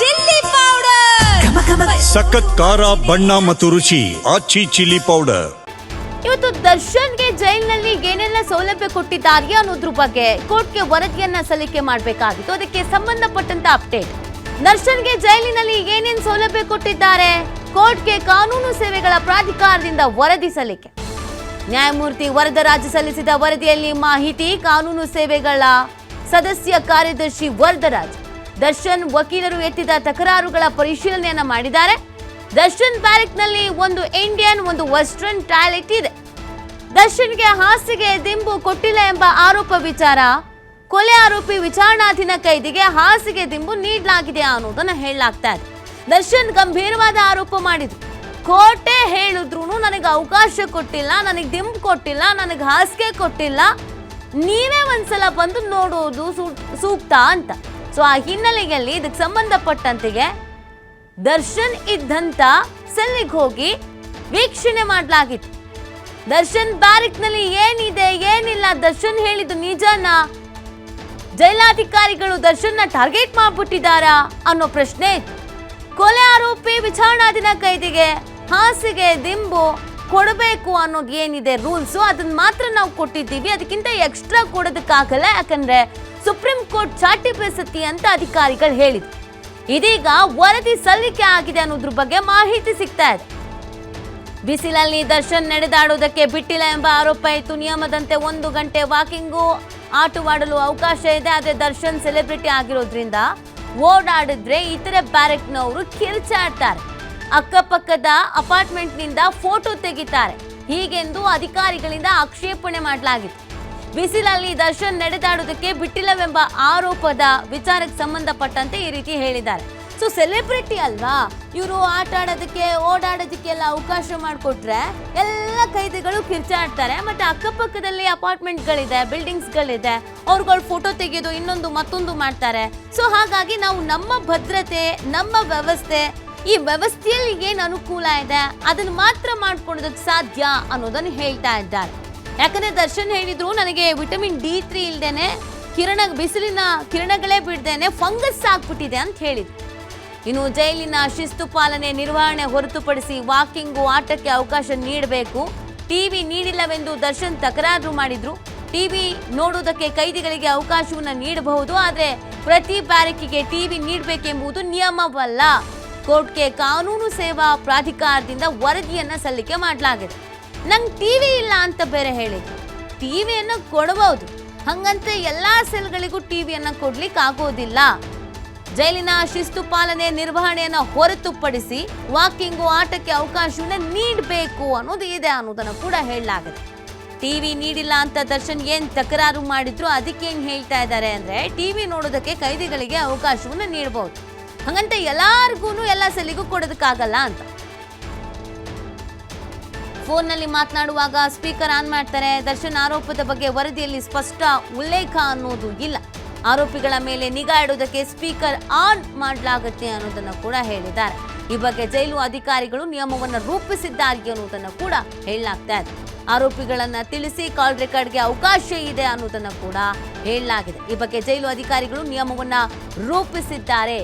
Chilli powder. ಸಖತ್ ಖಾರ ಬಣ್ಣ ಮತ್ತು ರುಚಿ ಆಚಿ ಚಿಲ್ಲಿ ಪೌಡರ್. ಇವತ್ತು ದರ್ಶನ್ಗೆ ಜೈಲಿನಲ್ಲಿ ಏನೆಲ್ಲ ಸೌಲಭ್ಯ ಕೊಟ್ಟಿದ್ದಾರೆ ಅನ್ನೋದ್ರ ಬಗ್ಗೆ ಕೋರ್ಟ್ಗೆ ವರದಿಯನ್ನ ಸಲ್ಲಿಕೆ ಮಾಡಬೇಕಾಗಿತ್ತು. ಅದಕ್ಕೆ ಸಂಬಂಧಪಟ್ಟಂತ ಅಪ್ಡೇಟ್. ದರ್ಶನ್ಗೆ ಜೈಲಿನಲ್ಲಿ ಏನೇನ್ ಸೌಲಭ್ಯ ಕೊಟ್ಟಿದ್ದಾರೆ? ಕೋರ್ಟ್ಗೆ ಕಾನೂನು ಸೇವೆಗಳ ಪ್ರಾಧಿಕಾರದಿಂದ ವರದಿ ಸಲ್ಲಿಕೆ. ನ್ಯಾಯಮೂರ್ತಿ ವರದರಾಜ್ ಸಲ್ಲಿಸಿದ ವರದಿಯಲ್ಲಿ ಮಾಹಿತಿ ಕಾನೂನು ಸೇವೆಗಳ ಸದಸ್ಯ ಕಾರ್ಯದರ್ಶಿ ವರದರಾಜ್. ದರ್ಶನ್ ವಕೀಲರು ಎತ್ತಿದ ತಕರಾರುಗಳ ಪರಿಶೀಲನೆಯನ್ನ ಮಾಡಿದ್ದಾರೆ. ದರ್ಶನ್ ಬ್ಯಾರೆಕ್ನಲ್ಲಿ ಒಂದು ಇಂಡಿಯನ್, ಒಂದು ವೆಸ್ಟರ್ನ್ ಟಾಯ್ಲೆಟ್ ಇದೆ. ದರ್ಶನ್ಗೆ ಹಾಸಿಗೆ ದಿಂಬು ಕೊಟ್ಟಿಲ್ಲ ಎಂಬ ಆರೋಪ ವಿಚಾರ, ಕೊಲೆ ಆರೋಪಿ ವಿಚಾರಣಾಧೀನ ಕೈದಿಗೆ ಹಾಸಿಗೆ ದಿಂಬು ನೀಡಲಾಗಿದೆ ಅನ್ನೋದನ್ನ ಹೇಳಲಾಗ್ತಾ ಇದೆ. ದರ್ಶನ್ ಗಂಭೀರವಾದ ಆರೋಪ ಮಾಡಿದ್ರು. ಕೋಟೆ ಹೇಳಿದ್ರು ನನಗೆ ಅವಕಾಶ ಕೊಟ್ಟಿಲ್ಲ, ನನಗೆ ದಿಂಬು ಕೊಟ್ಟಿಲ್ಲ, ನನಗೆ ಹಾಸಿಗೆ ಕೊಟ್ಟಿಲ್ಲ. ನೀವೇ ಒಂದ್ಸಲ ಬಂದು ನೋಡೋದು ಸೂಕ್ತ ಅಂತ. ಸೊ ಆ ಹಿನ್ನೆಲೆಯಲ್ಲಿ ಇದಕ್ಕೆ ಸಂಬಂಧಪಟ್ಟಂತೆಗೆ ದರ್ಶನ್ ಇದ್ದಂತ ಸೆಲ್ಲಿಗೆ ಹೋಗಿ ವೀಕ್ಷಣೆ ಮಾಡಲಾಗಿತ್ತು. ದರ್ಶನ್ ಬ್ಯಾರಿಕ್ನಲ್ಲಿ ಏನಿದೆ, ಏನಿಲ್ಲ, ದರ್ಶನ್ ಹೇಳಿದ್ದು ನಿಜನಾ? ಜೈಲಾಧಿಕಾರಿಗಳು ದರ್ಶನ್ನ ಟಾರ್ಗೆಟ್ ಮಾಡ್ಬಿಟ್ಟಿದ್ದಾರಾ ಅನ್ನೋ ಪ್ರಶ್ನೆ ಕೊಲೆ ಆರೋಪಿ ವಿಚಾರಣಾಧೀನ ಕೈದಿಗೆ ಹಾಸಿಗೆ, ದಿಂಬು ಕೊಡಬೇಕು ಅನ್ನೋದು ಏನಿದೆ ರೂಲ್ಸ್ ಅದನ್ನ ಮಾತ್ರ ನಾವು ಕೊಟ್ಟಿದ್ದೀವಿ, ಅದಕ್ಕಿಂತ ಎಕ್ಸ್ಟ್ರಾ ಕೊಡೋದಕ್ಕಾಗಲ್ಲ, ಯಾಕಂದ್ರೆ ಸುಪ್ರೀಂ ಕೋರ್ಟ್ ಚಾಟಿ ಪ್ರಸತಿ ಅಂತ ಅಧಿಕಾರಿಗಳು ಹೇಳಿದ್ರು. ಇದೀಗ ವರದಿ ಸಲ್ಲಿಕೆ ಆಗಿದೆ ಅನ್ನೋದ್ರ ಬಗ್ಗೆ ಮಾಹಿತಿ ಸಿಗ್ತಾ ಇದೆ. ಬಿಸಿಲಲ್ಲಿ ದರ್ಶನ್ ನಡೆದಾಡುವುದಕ್ಕೆ ಬಿಟ್ಟಿಲ್ಲ ಎಂಬ ಆರೋಪ ಇತ್ತು. ನಿಯಮದಂತೆ ಒಂದು ಗಂಟೆ ವಾಕಿಂಗು ಆಟವಾಡಲು ಅವಕಾಶ ಇದೆ. ಆದರೆ ದರ್ಶನ್ ಸೆಲೆಬ್ರಿಟಿ ಆಗಿರೋದ್ರಿಂದ ಓಡಾಡಿದ್ರೆ ಇತರೆ ಬ್ಯಾರೆಕ್ನವರು ಕಿರ್ಚಾಡ್ತಾರೆ ಅಕ್ಕಪಕ್ಕದ ಅಪಾರ್ಟ್ಮೆಂಟ್ನಿಂದ ಫೋಟೋ ತೆಗಿತಾರೆ. ಹೀಗೆಂದು ಅಧಿಕಾರಿಗಳಿಂದ ಆಕ್ಷೇಪಣೆ ಮಾಡಲಾಗಿತ್ತು ಬಿಸಿಲಲ್ಲಿ ದರ್ಶನ್ ನಡೆದಾಡುವುದಕ್ಕೆ ಬಿಟ್ಟಿಲ್ಲವೆಂಬ ಆರೋಪದ ವಿಚಾರಕ್ಕೆ ಸಂಬಂಧಪಟ್ಟಂತೆ ಈ ರೀತಿ ಹೇಳಿದ್ದಾರೆ. ಸೊ ಸೆಲೆಬ್ರಿಟಿ ಅಲ್ವಾ? ಇವರು ಆಟ ಆಡೋದಕ್ಕೆ ಓಡಾಡೋದಕ್ಕೆಲ್ಲ ಅವಕಾಶ ಮಾಡಿಕೊಟ್ರೆ ಎಲ್ಲ ಕೈದಿಗಳು ಕಿರ್ಚಾಡ್ತಾರೆ. ಮತ್ತೆ ಅಕ್ಕಪಕ್ಕದಲ್ಲಿ ಅಪಾರ್ಟ್ಮೆಂಟ್ಗಳಿದೆ, ಬಿಲ್ಡಿಂಗ್ಸ್ಗಳಿದೆ. ಅವ್ರುಗಳು ಫೋಟೋ ತೆಗೆಯೋದು ಇನ್ನೊಂದು ಮತ್ತೊಂದು ಮಾಡ್ತಾರೆ. ಸೊ ಹಾಗಾಗಿ ನಾವು ನಮ್ಮ ಭದ್ರತೆ, ನಮ್ಮ ವ್ಯವಸ್ಥೆ, ಈ ವ್ಯವಸ್ಥೆಯಲ್ಲಿ ಏನು ಅನುಕೂಲ ಇದೆ, ಅದನ್ನು ಮಾತ್ರ ಮಾಡ್ಕೊಳ್ಳೋದಕ್ಕೆ ಸಾಧ್ಯ ಅನ್ನೋದನ್ನು ಹೇಳ್ತಾ ಇದ್ದಾರೆ. ಯಾಕಂದ್ರೆ ದರ್ಶನ್ ಹೇಳಿದ್ರು, ನನಗೆ ವಿಟಮಿನ್ ಡಿ ತ್ರೀ ಇಲ್ದೇನೆ ಕಿರಣ, ಬಿಸಿಲಿನ ಕಿರಣಗಳೇ ಬಿಡ್ದೇನೆ ಫಂಗಸ್ ಆಗ್ಬಿಟ್ಟಿದೆ ಅಂತ ಹೇಳಿದ್ರು. ಇನ್ನು ಜೈಲಿನ ಶಿಸ್ತು ಪಾಲನೆ, ನಿರ್ವಹಣೆ ಹೊರತುಪಡಿಸಿ ವಾಕಿಂಗು, ಆಟಕ್ಕೆ ಅವಕಾಶ ನೀಡಬೇಕು. ಟಿವಿ ನೀಡಿಲ್ಲವೆಂದು ದರ್ಶನ್ ತಕರಾರು ಮಾಡಿದ್ರು. ಟಿವಿ ನೋಡುವುದಕ್ಕೆ ಕೈದಿಗಳಿಗೆ ಅವಕಾಶವನ್ನು ನೀಡಬಹುದು, ಆದರೆ ಪ್ರತಿ ಬ್ಯಾರಕಿಗೆ ಟಿವಿ ನೀಡಬೇಕೆಂಬುದು ನಿಯಮವಲ್ಲ. ಕೋರ್ಟ್ಗೆ ಕಾನೂನು ಸೇವಾ ಪ್ರಾಧಿಕಾರದಿಂದ ವರದಿಯನ್ನು ಸಲ್ಲಿಕೆ ಮಾಡಲಾಗಿದೆ. ನಂಗೆ ಟಿವಿ ಇಲ್ಲ ಅಂತ ಬೇರೆ ಹೇಳಿದ್ರು ಟಿವಿಯನ್ನು ಕೊಡಬಹುದು. ಹಂಗಂತ ಎಲ್ಲ ಸೆಲ್ಗಳಿಗೂ ಟಿವಿಯನ್ನು ಕೊಡ್ಲಿಕ್ಕೆ ಆಗೋದಿಲ್ಲ ಜೈಲಿನ ಶಿಸ್ತು ಪಾಲನೆ ನಿರ್ವಹಣೆಯನ್ನ ಹೊರತುಪಡಿಸಿ ವಾಕಿಂಗು ಆಟಕ್ಕೆ ಅವಕಾಶವನ್ನ ನೀಡಬೇಕು ಅನ್ನೋದು ಇದೆ ಅನ್ನೋದನ್ನು ಕೂಡ ಹೇಳಲಾಗಿದೆ. ಟಿವಿ ನೀಡಿಲ್ಲ ಅಂತ ದರ್ಶನ್ ಏನ್ ತಕರಾರು ಮಾಡಿದ್ರು ಅದಕ್ಕೇನ್ ಹೇಳ್ತಾ ಇದ್ದಾರೆ ಅಂದ್ರೆ ಟಿವಿ ನೋಡೋದಕ್ಕೆ ಕೈದಿಗಳಿಗೆ ಅವಕಾಶವನ್ನು ನೀಡಬಹುದು ಹಂಗಂತ ಎಲ್ಲಾರ್ಗು ಎಲ್ಲ ಸಲಿಗೂ ಕೊಡೋದಕ್ಕಾಗಲ್ಲ ಅಂತ. ಫೋನ್ನಲ್ಲಿ ಮಾತನಾಡುವಾಗ ಸ್ಪೀಕರ್ ಆನ್ ಮಾಡ್ತಾರೆ. ದರ್ಶನ್ ಆರೋಪದ ಬಗ್ಗೆ ವರದಿಯಲ್ಲಿ ಸ್ಪಷ್ಟ ಉಲ್ಲೇಖ ಅನ್ನೋದು ಇಲ್ಲ. ಆರೋಪಿಗಳ ಮೇಲೆ ನಿಗಾ ಇಡುವುದಕ್ಕೆ ಸ್ಪೀಕರ್ ಆನ್ ಮಾಡಲಾಗುತ್ತೆ ಅನ್ನೋದನ್ನು ಕೂಡ ಹೇಳಿದ್ದಾರೆ. ಈ ಬಗ್ಗೆ ಜೈಲು ಅಧಿಕಾರಿಗಳು ನಿಯಮವನ್ನು ರೂಪಿಸಿದ್ದಾರೆ ಅನ್ನೋದನ್ನು ಕೂಡ ಹೇಳಲಾಗ್ತಾ ಇದೆ. ಆರೋಪಿಗಳನ್ನ ತಿಳಿಸಿ ಕಾಲ್ ರೆಕಾರ್ಡ್ಗೆ ಅವಕಾಶ ಇದೆ ಅನ್ನೋದನ್ನು ಕೂಡ ಹೇಳಲಾಗಿದೆ. ಈ ಬಗ್ಗೆ ಜೈಲು ಅಧಿಕಾರಿಗಳು ನಿಯಮವನ್ನು ರೂಪಿಸಿದ್ದಾರೆ.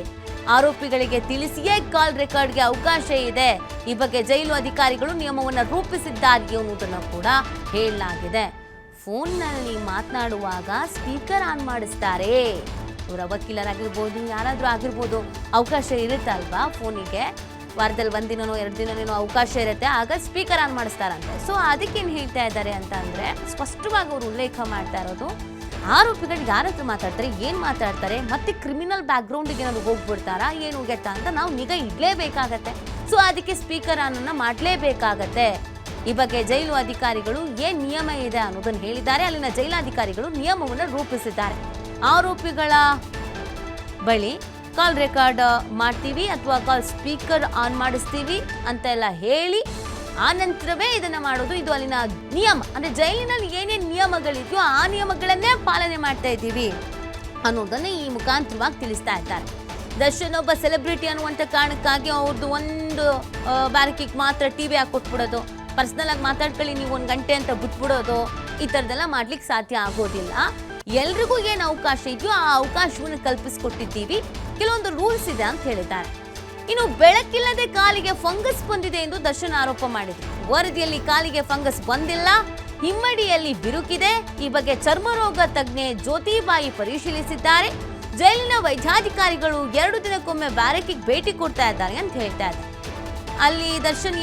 ಆರೋಪಿಗಳಿಗೆ ತಿಳಿಸಿಯೇ ಕಾಲ್ ರೆಕಾರ್ಡ್ಗೆ ಅವಕಾಶ ಇದೆ. ಈ ಬಗ್ಗೆ ಜೈಲು ಅಧಿಕಾರಿಗಳು ನಿಯಮವನ್ನು ರೂಪಿಸಿದ್ದಾರೆ ಅನ್ನೋದನ್ನು ಕೂಡ ಹೇಳಲಾಗಿದೆ. ಫೋನ್ನಲ್ಲಿ ಮಾತನಾಡುವಾಗ ಸ್ಪೀಕರ್ ಆನ್ ಮಾಡಿಸ್ತಾರೆ. ಇವರ ವಕೀಲರಾಗಿರ್ಬೋದು, ಯಾರಾದರೂ ಆಗಿರ್ಬೋದು, ಅವಕಾಶ ಇರುತ್ತೆ ಅಲ್ವಾ ಫೋನಿಗೆ? ವಾರದಲ್ಲಿ ಒಂದಿನನೋ, ಎರಡು ದಿನನೇನೋ ಅವಕಾಶ ಇರುತ್ತೆ. ಆಗ ಸ್ಪೀಕರ್ ಆನ್ ಮಾಡಿಸ್ತಾರಂತೆ. ಸೊ ಅದಕ್ಕೇನು ಹೇಳ್ತಾ ಇದ್ದಾರೆ ಅಂತ ಅಂದರೆ, ಸ್ಪಷ್ಟವಾಗಿ ಅವರು ಉಲ್ಲೇಖ ಮಾಡ್ತಾ ಇರೋದು ಆರೋಪಿಗಳು ಯಾರ ಹತ್ರ ಮಾತಾಡ್ತಾರೆ, ಏನ್ ಮಾತಾಡ್ತಾರೆ, ಮತ್ತೆ ಕ್ರಿಮಿನಲ್ ಬ್ಯಾಕ್ಗ್ರೌಂಡಿಗೆ ಏನಾದ್ರು ಹೋಗ್ಬಿಡ್ತಾರಾ, ಏನು ಗೆಟ್ಟ ಅಂತ ನಾವು ನಿಗಾ ಇಡ್ಲೇಬೇಕಾಗತ್ತೆ. ಸೊ ಅದಕ್ಕೆ ಸ್ಪೀಕರ್ ಅನ್ನ ಮಾಡಲೇಬೇಕಾಗತ್ತೆ. ಈ ಬಗ್ಗೆ ಜೈಲು ಅಧಿಕಾರಿಗಳು ಏನ್ ನಿಯಮ ಇದೆ ಅನ್ನೋದನ್ನ ಹೇಳಿದ್ದಾರೆ. ಅಲ್ಲಿನ ಜೈಲಾಧಿಕಾರಿಗಳು ನಿಯಮವನ್ನು ರೂಪಿಸಿದ್ದಾರೆ. ಆರೋಪಿಗಳ ಬಳಿ ಕಾಲ್ ರೆಕಾರ್ಡ್ ಮಾಡ್ತೀವಿ ಅಥವಾ ಕಾಲ್ ಸ್ಪೀಕರ್ ಆನ್ ಮಾಡಿಸ್ತೀವಿ ಅಂತೆಲ್ಲ ಹೇಳಿ ಆ ನಂತರವೇ ಇದನ್ನ ಮಾಡೋದು. ಇದು ಅಲ್ಲಿನ ನಿಯಮ. ಅಂದ್ರೆ ಜೈಲಿನಲ್ಲಿ ಏನೇನ್ ನಿಯಮಗಳಿದೆಯೋ ಆ ನಿಯಮಗಳನ್ನೇ ಪಾಲನೆ ಮಾಡ್ತಾ ಇದ್ದೀವಿ ಅನ್ನೋದನ್ನು ಈ ಮುಖಾಂತರವಾಗಿ ತಿಳಿಸ್ತಾ ಇದ್ದಾರೆ. ದರ್ಶನ್ ಒಬ್ಬ ಸೆಲೆಬ್ರಿಟಿ ಅನ್ನುವಂಥ ಕಾರಣಕ್ಕಾಗಿ ಅವ್ರದ್ದು ಒಂದು ಬ್ಯಾರಕಿಗೆ ಮಾತ್ರ ಟಿ ವಿ ಹಾಕೊಟ್ಬಿಡೋದು ಪರ್ಸ್ನಲ್ ಆಗಿ ಮಾತಾಡ್ಕೊಳ್ಳಿ ನೀವು ಒಂದು ಗಂಟೆ ಅಂತ ಬಿಟ್ಬಿಡೋದು. ಈ ಥರದ್ದೆಲ್ಲ ಮಾಡ್ಲಿಕ್ಕೆ ಸಾಧ್ಯ ಆಗೋದಿಲ್ಲ. ಎಲ್ರಿಗೂ ಏನು ಅವಕಾಶ ಇದೆಯೋ ಆ ಅವಕಾಶವನ್ನು ಕಲ್ಪಿಸಿಕೊಟ್ಟಿದ್ದೀವಿ. ಕೆಲವೊಂದು ರೂಲ್ಸ್ ಇದೆ ಅಂತ ಹೇಳಿದ್ದಾರೆ. ಇನ್ನು ಬೆಳಕಿಲ್ಲದೆ ಕಾಲಿಗೆ ಫಂಗಸ್ ಬಂದಿದೆ ಎಂದು ದರ್ಶನ್ ಆರೋಪ ಮಾಡಿದ್ರು. ವರದಿಯಲ್ಲಿ ಕಾಲಿಗೆ ಫಂಗಸ್ ಬಂದಿಲ್ಲ, ಹಿಮ್ಮಡಿಯಲ್ಲಿ ಬಿರುಕಿದೆ. ಈ ಬಗ್ಗೆ ಚರ್ಮರೋಗ ತಜ್ಞೆ ಜ್ಯೋತಿಬಾಯಿ ಪರಿಶೀಲಿಸಿದ್ದಾರೆ. ಜೈಲಿನ ವೈದ್ಯಾಧಿಕಾರಿಗಳು ಎರಡು ದಿನಕ್ಕೊಮ್ಮೆ ಬ್ಯಾರಕಿಗೆ ಭೇಟಿ ಕೊಡ್ತಾ ಇದ್ದಾರೆ ಅಂತ ಹೇಳ್ತಾ ಇದ್ದಾರೆ. ಅಲ್ಲಿ ದರ್ಶನ್